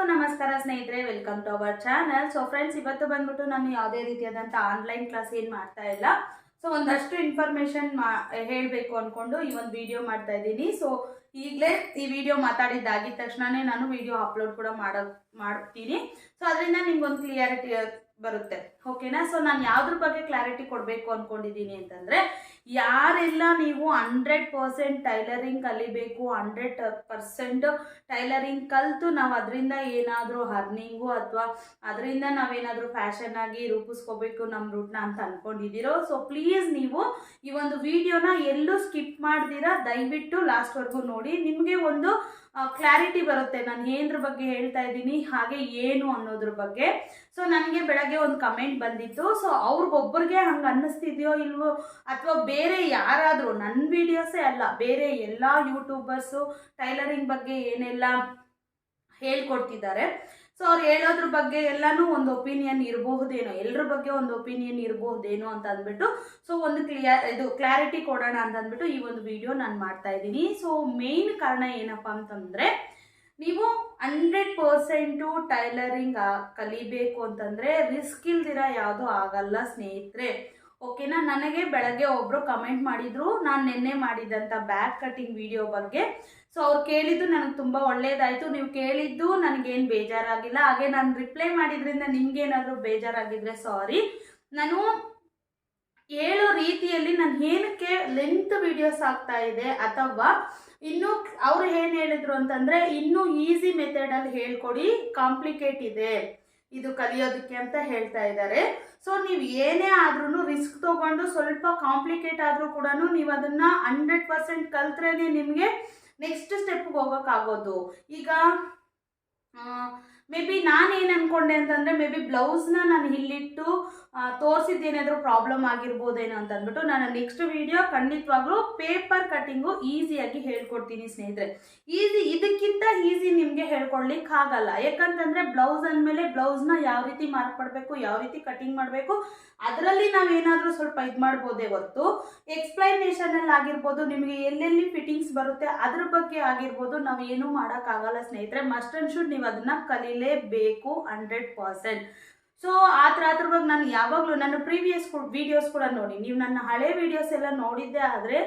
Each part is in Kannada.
ಎಲ್ರಿಗೂ ನಮಸ್ಕಾರ ಸ್ನೇಹಿತರೆ welcome to our channel so friends ಇವತ್ತು ಬಂದ್ಬಿಟ್ಟು ನಾನು ಯಾವುದೇ ರೀತಿಯಾದಂಥ ಆನ್ಲೈನ್ ಕ್ಲಾಸ್ ಏನು ಮಾಡ್ತಾ ಇಲ್ಲ. ಸೊ ಒಂದಷ್ಟು ಇನ್ಫಾರ್ಮೇಶನ್ ಮಾ, ಹೇಳಬೇಕು ಅಂದ್ಕೊಂಡು ಈ ಒಂದು ವಿಡಿಯೋ ಮಾಡ್ತಾ ಇದ್ದೀನಿ. ಸೊ ಈಗಲೇ ಈ ವಿಡಿಯೋ ಮಾತಾಡಿದ್ದಾಗಿದ್ದ ತಕ್ಷಣವೇ ನಾನು ವಿಡಿಯೋ ಅಪ್ಲೋಡ್ ಕೂಡ ಮಾಡೋ, ಮಾಡ್ತೀನಿ. ಸೊ ಅದರಿಂದ ನಿಮ್ಗೊಂದು ಕ್ಲಿಯಾರಿಟಿ ಬರುತ್ತೆ. ಓಕೆನಾ ಸೊ ನಾನು ಯಾವ್ದ್ರ ಬಗ್ಗೆ ಕ್ಲಾರಿಟಿ ಕೊಡಬೇಕು ಅಂದ್ಕೊಂಡಿದ್ದೀನಿ ಅಂತಂದರೆ, ಯಾರೆಲ್ಲ ನೀವು ಹಂಡ್ರೆಡ್ ಪರ್ಸೆಂಟ್ ಟೈಲರಿಂಗ್ ಕಲಿಬೇಕು ಹಂಡ್ರೆಡ್ ಪರ್ಸೆಂಟ್ ಟೈಲರಿಂಗ್ ಕಲಿತು ನಾವು ಅದರಿಂದ ಏನಾದರೂ ಅರ್ನಿಂಗು ಅಥವಾ ಅದರಿಂದ ನಾವೇನಾದರೂ ಫ್ಯಾಷನ್ ಆಗಿ ರೂಪಿಸ್ಕೋಬೇಕು ನಮ್ಮ ರೂಟ್ನ ಅಂತ ಅಂದ್ಕೊಂಡಿದ್ದೀರೋ ಸೊ ಪ್ಲೀಸ್ ನೀವು ಈ ಒಂದು ವಿಡಿಯೋನ ಎಲ್ಲೂ ಸ್ಕಿಪ್ ಮಾಡ್ದಿರಾ? ದಯವಿಟ್ಟು ಲಾಸ್ಟ್ವರೆಗೂ ನೋಡಿ. ನಿಮಗೆ ಒಂದು ಕ್ಲಾರಿಟಿ ಬರುತ್ತೆ. ನಾನು ಏನ್ರ ಬಗ್ಗೆ ಹೇಳ್ತಾ ಇದ್ದೀನಿ, ಹಾಗೆ ಏನು ಅನ್ನೋದ್ರ ಬಗ್ಗೆ. ಸೊ ನನಗೆ ಬೆಳಗ್ಗೆ ಒಂದು ಕಮೆಂಟ್ ಬಂದಿತ್ತು. ಸೊ ಅವ್ರಿಗೊಬ್ಬರಿಗೆ ಹಂಗೆ ಅನ್ನಿಸ್ತಿದೆಯೋ ಇಲ್ವೋ ಅಥವಾ ಬೇರೆ ಯಾರಾದರೂ ನನ್ನ ವಿಡಿಯೋಸೇ ಅಲ್ಲ, ಬೇರೆ ಎಲ್ಲ ಯೂಟ್ಯೂಬರ್ಸು ಟೈಲರಿಂಗ್ ಬಗ್ಗೆ ಏನೆಲ್ಲ ಹೇಳ್ಕೊಡ್ತಿದ್ದಾರೆ. ಸೊ ಅವ್ರು ಹೇಳೋದ್ರ ಬಗ್ಗೆ ಎಲ್ಲನೂ ಒಂದು ಒಪಿನಿಯನ್ ಇರಬಹುದೇನೋ ಎಲ್ಲರ ಬಗ್ಗೆ ಒಂದು ಒಪಿನಿಯನ್ ಇರಬಹುದೇನೋ ಅಂತ ಅಂದ್ಬಿಟ್ಟು ಸೊ ಒಂದು ಕ್ಲಿಯರ್ ಇದು ಕ್ಲಾರಿಟಿ ಕೊಡೋಣ ಅಂತ ಅಂದ್ಬಿಟ್ಟು ಈ ಒಂದು ವಿಡಿಯೋ ನಾನು ಮಾಡ್ತಾ ಇದ್ದೀನಿ. ಸೊ ಮೇನ್ ಕಾರಣ ಏನಪ್ಪ ಅಂತಂದರೆ ನೀವು ಹಂಡ್ರೆಡ್ ಪರ್ಸೆಂಟು ಟೈಲರಿಂಗ್ ಕಲಿಬೇಕು ಅಂತಂದರೆ ರಿಸ್ಕ್ ಇಲ್ದಿರ ಯಾವುದೂ ಆಗಲ್ಲ ಸ್ನೇಹಿತರೆ. ಓಕೆನಾ ನನಗೆ ಬೆಳಗ್ಗೆ ಒಬ್ಬರು ಕಮೆಂಟ್ ಮಾಡಿದರು, ನಾನು ನಿನ್ನೆ ಮಾಡಿದಂಥ ಬ್ಯಾಕ್ ಕಟಿಂಗ್ ವಿಡಿಯೋ ಬಗ್ಗೆ. ಸೊ ಅವ್ರು ಕೇಳಿದ್ದು ನನಗೆ ತುಂಬ ಒಳ್ಳೆಯದಾಯಿತು ನೀವು ಕೇಳಿದ್ದು ನನಗೇನು ಬೇಜಾರಾಗಿಲ್ಲ. ಹಾಗೆ ನಾನು ರಿಪ್ಲೈ ಮಾಡಿದ್ರಿಂದ ನಿಮ್ಗೇನಾದರೂ ಬೇಜಾರಾಗಿದ್ದರೆ ಸಾರಿ ನಾನು ಹೇಳೋ ರೀತಿಯಲ್ಲಿ ನಾನು ಏನಕ್ಕೆ ಲೆಂತ್ ವಿಡಿಯೋಸ್ ಆಗ್ತಾ ಇದೆ ಅಥವಾ ಇನ್ನು ಅವ್ರು ಏನು ಹೇಳಿದ್ರು ಅಂತಂದರೆ ಇನ್ನೂ ಈಸಿ ಮೆಥಡಲ್ಲಿ ಹೇಳ್ಕೊಡಿ ಕಾಂಪ್ಲಿಕೇಟ್ ಇದೆ. ಇದು ಕಲಿಯೋದಕ್ಕೆ ಅಂತ ಹೇಳ್ತಾ ಇದ್ದಾರೆ. ಸೊ ನೀವು ಏನೇ ಆದ್ರೂ ರಿಸ್ಕ್ ತಗೊಂಡು ಸ್ವಲ್ಪ ಕಾಂಪ್ಲಿಕೇಟ್ ಆದರೂ ಕೂಡ ನೀವು ಅದನ್ನು ಹಂಡ್ರೆಡ್ ಪರ್ಸೆಂಟ್ ಕಲ್ತ್ರೇನೆ ನಿಮಗೆ ನೆಕ್ಸ್ಟ್ ಸ್ಟೆಪ್ಗೆ ಹೋಗೋಕ್ಕಾಗೋದು. ಈಗ ಮೇ ಬಿ ನಾನು ಏನು ಅಂದ್ಕೊಂಡೆ ಅಂತಂದರೆ ಮೇ ಬಿ ಬ್ಲೌಸ್ನ ನಾನು ಇಲ್ಲಿಟ್ಟು ತೋರಿಸಿದ್ದೇನಾದರೂ ಪ್ರಾಬ್ಲಮ್ ಆಗಿರ್ಬೋದೇನೋ ಅಂತ ಅಂದ್ಬಿಟ್ಟು ನಾನು ನೆಕ್ಸ್ಟ್ ವಿಡಿಯೋ ಖಂಡಿತವಾಗ್ಲೂ ಪೇಪರ್ ಕಟ್ಟಿಂಗು ಈಸಿಯಾಗಿ ಹೇಳ್ಕೊಡ್ತೀನಿ ಸ್ನೇಹಿತರೆ. ಈಸಿ ಇದಕ್ಕಿಂತ ಈಸಿ ನಿಮಗೆ ಹೇಳ್ಕೊಡ್ಲಿಕ್ಕೆ ಆಗಲ್ಲ. ಯಾಕಂತಂದರೆ ಬ್ಲೌಸ್ ಅಂದಮೇಲೆ ಬ್ಲೌಸ್ನ ಯಾವ ರೀತಿ ಮಾರ್ಕ್ ಮಾಡಬೇಕು, ಯಾವ ರೀತಿ ಕಟಿಂಗ್ ಮಾಡಬೇಕು, ಅದರಲ್ಲಿ ನಾವೇನಾದರೂ ಸ್ವಲ್ಪ ಇದು ಮಾಡ್ಬೋದೇ ಹೊರತು. ಎಕ್ಸ್ಪ್ಲೈನೇಷನಲ್ಲಿ ಆಗಿರ್ಬೋದು, ನಿಮಗೆ ಎಲ್ಲೆಲ್ಲಿ ಫಿಟ್ಟಿಂಗ್ಸ್ ಬರುತ್ತೆ, ಅದ್ರ ಬಗ್ಗೆ ಆಗಿರ್ಬೋದು, ನಾವು ಏನೂ ಮಾಡೋಕ್ಕಾಗಲ್ಲ ಸ್ನೇಹಿತರೆ. ಮಸ್ಟ್ ಅಂಡ್ ಶುಡ್ ನೀವು ಅದನ್ನು ಕಲೀಲೇಬೇಕು ಹಂಡ್ರೆಡ್ ಪರ್ಸೆಂಟ್. ಸೊ ಆ ಥರ ಅದ್ರ ಬಗ್ಗೆ ನಾನು ಯಾವಾಗಲೂ ನನ್ನ ಪ್ರೀವಿಯಸ್ ವೀಡಿಯೋಸ್ ಕೂಡ ನೋಡಿ. ನೀವು ನನ್ನ ಹಳೆ ವೀಡಿಯೋಸ್ ಎಲ್ಲ ನೋಡಿದ್ದೆ ಆದರೆ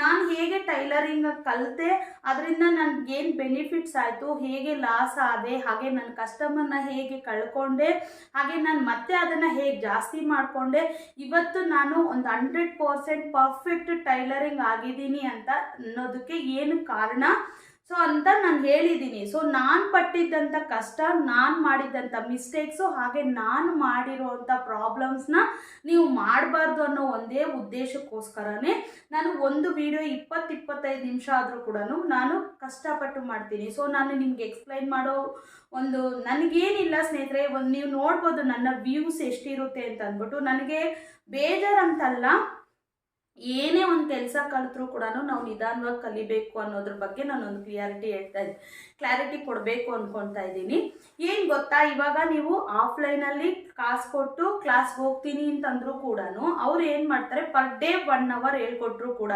ನಾನು ಹೇಗೆ ಟೈಲರಿಂಗ್ ಕಲಿತೆ, ಅದರಿಂದ ನನಗೇನು ಬೆನಿಫಿಟ್ಸ್ ಆಯಿತು, ಹೇಗೆ ಲಾಸ್ ಆದೆ, ಹಾಗೆ ನನ್ನ ಕಸ್ಟಮರ್ನ ಹೇಗೆ ಕಳ್ಕೊಂಡೆ, ಹಾಗೆ ನಾನು ಮತ್ತೆ ಅದನ್ನು ಹೇಗೆ ಜಾಸ್ತಿ ಮಾಡಿಕೊಂಡೆ, ಇವತ್ತು ನಾನು ಒಂದು ಹಂಡ್ರೆಡ್ ಪರ್ಸೆಂಟ್ ಪರ್ಫೆಕ್ಟ್ ಟೈಲರಿಂಗ್ ಆಗಿದ್ದೀನಿ ಅಂತ ಅನ್ನೋದಕ್ಕೆ ಏನು ಕಾರಣ? ಸೊ ಅಂತ ನಾನು ಹೇಳಿದ್ದೀನಿ ಸೊ ನಾನು ಪಟ್ಟಿದ್ದಂಥ ಕಷ್ಟ, ನಾನು ಮಾಡಿದ್ದಂಥ ಮಿಸ್ಟೇಕ್ಸು ಹಾಗೆ ನಾನು ಮಾಡಿರೋವಂಥ ಪ್ರಾಬ್ಲಮ್ಸ್ನ ನೀವು ಮಾಡಬಾರ್ದು ಅನ್ನೋ ಒಂದೇ ಉದ್ದೇಶಕ್ಕೋಸ್ಕರನೇ ನಾನು ಒಂದು ವಿಡಿಯೋ ಇಪ್ಪತ್ತು ಇಪ್ಪತ್ತೈದು ನಿಮಿಷ ಆದರೂ ಕೂಡ ನಾನು ಕಷ್ಟಪಟ್ಟು ಮಾಡ್ತೀನಿ. ಸೊ ನಾನು ನಿಮ್ಗೆ ಎಕ್ಸ್ಪ್ಲೈನ್ ಮಾಡೋ ಒಂದು ನನಗೇನಿಲ್ಲ ಸ್ನೇಹಿತರೆ, ಒಂದು ನೀವು ನೋಡ್ಬೋದು ನನ್ನ ವ್ಯೂಸ್ ಎಷ್ಟಿರುತ್ತೆ ಅಂತ ಅಂದ್ಬಿಟ್ಟು ನನಗೆ ಬೇಜಾರಂತಲ್ಲ ಏನೇ ಒಂದು ಕೆಲಸ ಕಲಿತ್ರೂ ಕೂಡ ನಾವು ನಿಧಾನವಾಗಿ ಕಲಿಬೇಕು ಅನ್ನೋದ್ರ ಬಗ್ಗೆ ನಾನೊಂದು ಕ್ಲಿಯಾರಿಟಿ ಹೇಳ್ತಾ ಇದ್ದೀನಿ ಕ್ಲಾರಿಟಿ ಕೊಡಬೇಕು ಅಂದ್ಕೊಳ್ತಾ ಇದ್ದೀನಿ. ಏನು ಗೊತ್ತಾ? ಇವಾಗ ನೀವು ಆಫ್ಲೈನಲ್ಲಿ ಕಾಸು ಕೊಟ್ಟು ಕ್ಲಾಸ್ಗೆ ಹೋಗ್ತೀನಿ ಅಂತಂದ್ರೂ ಕೂಡ ಅವ್ರು ಏನು ಮಾಡ್ತಾರೆ? ಪರ್ ಡೇ ಒನ್ ಅವರ್ ಹೇಳ್ಕೊಟ್ರು ಕೂಡ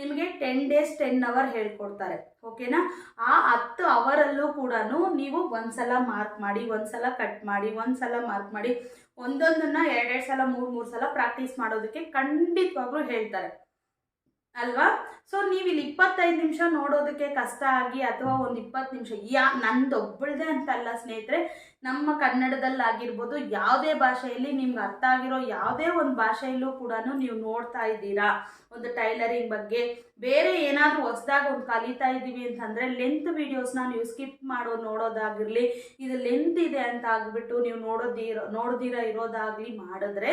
ನಿಮಗೆ ಟೆನ್ ಡೇಸ್ ಟೆನ್ ಅವರ್ ಹೇಳ್ಕೊಡ್ತಾರೆ. ಓಕೆನಾ? ಆ ಹತ್ತು ಅವರಲ್ಲೂ ಕೂಡ ನೀವು ಒಂದ್ಸಲ ಮಾರ್ಕ್ ಮಾಡಿ, ಒಂದ್ಸಲ ಕಟ್ ಮಾಡಿ, ಒಂದ್ಸಲ ಮಾರ್ಕ್ ಮಾಡಿ ಒಂದೊಂದನ್ನ ಎರಡೆರಡು ಸಲ ಮೂರು ಮೂರು ಸಲ ಪ್ರಾಕ್ಟೀಸ್ ಮಾಡೋದಕ್ಕೆ ಖಂಡಿತವಾಗ್ಲೂ ಹೇಳ್ತಾರೆ. ಅಲ್ವಾ? ಸೊ ನೀವು ಇಲ್ಲಿ ಇಪ್ಪತ್ತೈದು ನಿಮಿಷ ನೋಡೋದಕ್ಕೆ ಕಷ್ಟ ಆಗಿ ಅಥವಾ ಒಂದು ಇಪ್ಪತ್ತು ನಿಮಿಷ ಯಾ ನಂದೊಬ್ಬಳದೇ ಅಂತಲ್ಲ ಸ್ನೇಹಿತರೆ, ನಮ್ಮ ಕನ್ನಡದಲ್ಲಾಗಿರ್ಬೋದು ಯಾವುದೇ ಭಾಷೆಯಲ್ಲಿ ನಿಮ್ಗೆ ಅರ್ಥ ಆಗಿರೋ ಯಾವುದೇ ಒಂದು ಭಾಷೆಯಲ್ಲೂ ಕೂಡ ನೀವು ನೋಡ್ತಾ ಇದ್ದೀರಾ? ಒಂದು ಟೈಲರಿಂಗ್ ಬಗ್ಗೆ, ಬೇರೆ ಏನಾದರೂ ಹೊಸದಾಗಿ ಒಂದು ಕಲಿತಾ ಇದ್ದೀವಿ ಅಂತಂದರೆ ಲೆಂತ್ ವೀಡಿಯೋಸ್ನ ನೀವು ಸ್ಕಿಪ್ ಮಾಡೋ ನೋಡೋದಾಗಿರಲಿ, ಇದು ಲೆಂತ್ ಇದೆ ಅಂತ ಆಗಿಬಿಟ್ಟು ನೀವು ನೋಡೋದಿರೋ ನೋಡ್ದಿರ ಇರೋದಾಗಲಿ ಮಾಡಿದ್ರೆ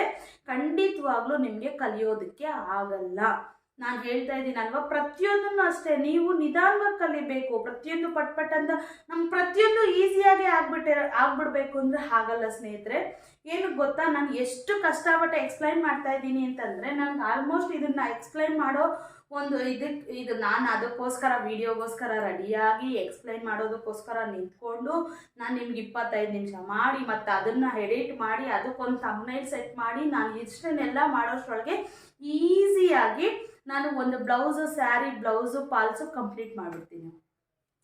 ಖಂಡಿತವಾಗ್ಲೂ ನಿಮಗೆ ಕಲಿಯೋದಕ್ಕೆ ಆಗಲ್ಲ. ನಾನು ಹೇಳ್ತಾ ಇದ್ದೀನಿ ಅಲ್ವಾ? ಪ್ರತಿಯೊಂದನ್ನು ಅಷ್ಟೇ. ನೀವು ನಿಧಾನವಾಗಿ ಕಲಿಬೇಕು ಪ್ರತಿಯೊಂದು ಪಟ್ ಪಟ್ ಅಂತ ನಮ್ಮ ಪ್ರತಿಯೊಂದು ಈಸಿಯಾಗಿ ಆಗ್ಬಿಟ್ಟೆ, ಆಗ್ಬಿಡ್ಬೇಕು ಅಂದರೆ ಆಗಲ್ಲ ಸ್ನೇಹಿತರೆ. ಏನು ಗೊತ್ತಾ? ನಾನು ಎಷ್ಟು ಕಷ್ಟಪಟ್ಟು ಎಕ್ಸ್ಪ್ಲೈನ್ ಮಾಡ್ತಾ ಇದ್ದೀನಿ ಅಂತಂದರೆ ನನಗೆ ಆಲ್ಮೋಸ್ಟ್ ಇದನ್ನು ಎಕ್ಸ್ಪ್ಲೈನ್ ಮಾಡೋ ಒಂದು ಇದಕ್ಕೆ ಇದು ನಾನು ಅದಕ್ಕೋಸ್ಕರ, ವಿಡಿಯೋಗೋಸ್ಕರ ರೆಡಿಯಾಗಿ ಎಕ್ಸ್ಪ್ಲೈನ್ ಮಾಡೋದಕ್ಕೋಸ್ಕರ ನಿಂತ್ಕೊಂಡು ನಾನು ನಿಮ್ಗೆ ಇಪ್ಪತ್ತೈದು ನಿಮಿಷ ಮಾಡಿ ಮತ್ತು ಅದನ್ನು ಎಡಿಟ್ ಮಾಡಿ ಅದಕ್ಕೊಂದು ತಮ್ಮನೈಲ್ ಸೆಟ್ ಮಾಡಿ ನಾನು ಇಷ್ಟನ್ನೆಲ್ಲ ಮಾಡೋಷ್ಟರೊಳಗೆ ಈಸಿಯಾಗಿ ನಾನು ಒಂದು blouse, sari, blouse, falls complete ಮಾಡಿಬಿಡ್ತೀನಿ.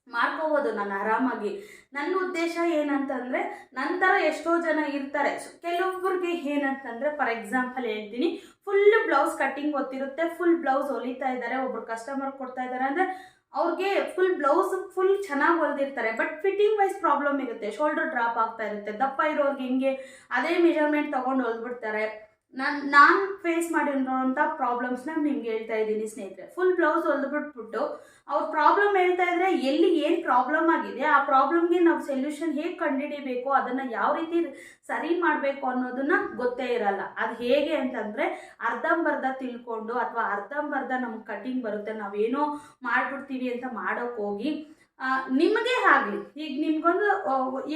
ಮಾಡ್ಕೋಬೋದು ನಾನು ಆರಾಮಾಗಿ. ನನ್ನ ಉದ್ದೇಶ ಏನಂತಂದರೆ, ನಂತರ ಎಷ್ಟೋ ಜನ ಇರ್ತಾರೆ. ಕೆಲವೊಬ್ಬರಿಗೆ ಏನಂತಂದರೆ ಫಾರ್ ಎಕ್ಸಾಂಪಲ್ ಹೇಳ್ತೀನಿ ಫುಲ್ಲು ಬ್ಲೌಸ್ ಕಟ್ಟಿಂಗ್ ಗೊತ್ತಿರುತ್ತೆ ಫುಲ್ ಬ್ಲೌಸ್ ಹೊಲಿತಾ ಇದ್ದಾರೆ, ಒಬ್ರು ಕಸ್ಟಮರ್ ಕೊಡ್ತಾ ಇದ್ದಾರೆ ಅಂದರೆ, ಅವ್ರಿಗೆ ಫುಲ್ ಬ್ಲೌಸ್ ಫುಲ್ ಚೆನ್ನಾಗಿ ಹೊಲ್ದಿರ್ತಾರೆ. ಬಟ್ ಫಿಟ್ಟಿಂಗ್ ವೈಸ್ ಪ್ರಾಬ್ಲಮ್ ಇರುತ್ತೆ. ಶೋಲ್ಡರ್ ಡ್ರಾಪ್ ಆಗ್ತಾ ಇರುತ್ತೆ. ದಪ್ಪ ಇರೋರ್ಗೆ ಹಿಂಗೆ, ಅದೇ ಮೆಜರ್ಮೆಂಟ್ ತೊಗೊಂಡು ಹೊಲ್ಬಿಡ್ತಾರೆ ನಾನು ನಾನು ಫೇಸ್ ಮಾಡಿರೋಂಥ ಪ್ರಾಬ್ಲಮ್ಸ್ನ ನಿಮ್ಗೆ ಹೇಳ್ತಾ ಇದ್ದೀನಿ ಸ್ನೇಹಿತರೆ. ಫುಲ್ ಬ್ಲೌಸ್ ಹೊಲ್ದ್ಬಿಟ್ಬಿಟ್ಟು ಅವ್ರ ಪ್ರಾಬ್ಲಮ್ ಹೇಳ್ತಾ ಇದ್ರೆ ಎಲ್ಲಿ ಏನು ಪ್ರಾಬ್ಲಮ್ ಆಗಿದೆ ಆ ಪ್ರಾಬ್ಲಮ್ಗೆ ನಾವು ಸೊಲ್ಯೂಷನ್ ಹೇಗೆ ಕಂಡುಹಿಡಿಬೇಕು ಅದನ್ನು ಯಾವ ರೀತಿ ಸರಿ ಮಾಡಬೇಕು ಅನ್ನೋದನ್ನ ಗೊತ್ತೇ ಇರಲ್ಲ. ಅದು ಹೇಗೆ ಅಂತಂದರೆ ಅರ್ಧಂಬರ್ಧ ತಿಳ್ಕೊಂಡು ಅಥವಾ ಅರ್ಧಂಬರ್ಧ ನಮ್ಗೆ ಕಟಿಂಗ್ ಬರುತ್ತೆ ನಾವೇನೋ ಮಾಡ್ಬಿಡ್ತೀವಿ ಅಂತ ಮಾಡೋಕೆ ಹೋಗಿ ಆ, ನಿಮಗೆ ಆಗಲಿ ಈಗ ನಿಮ್ಗೊಂದು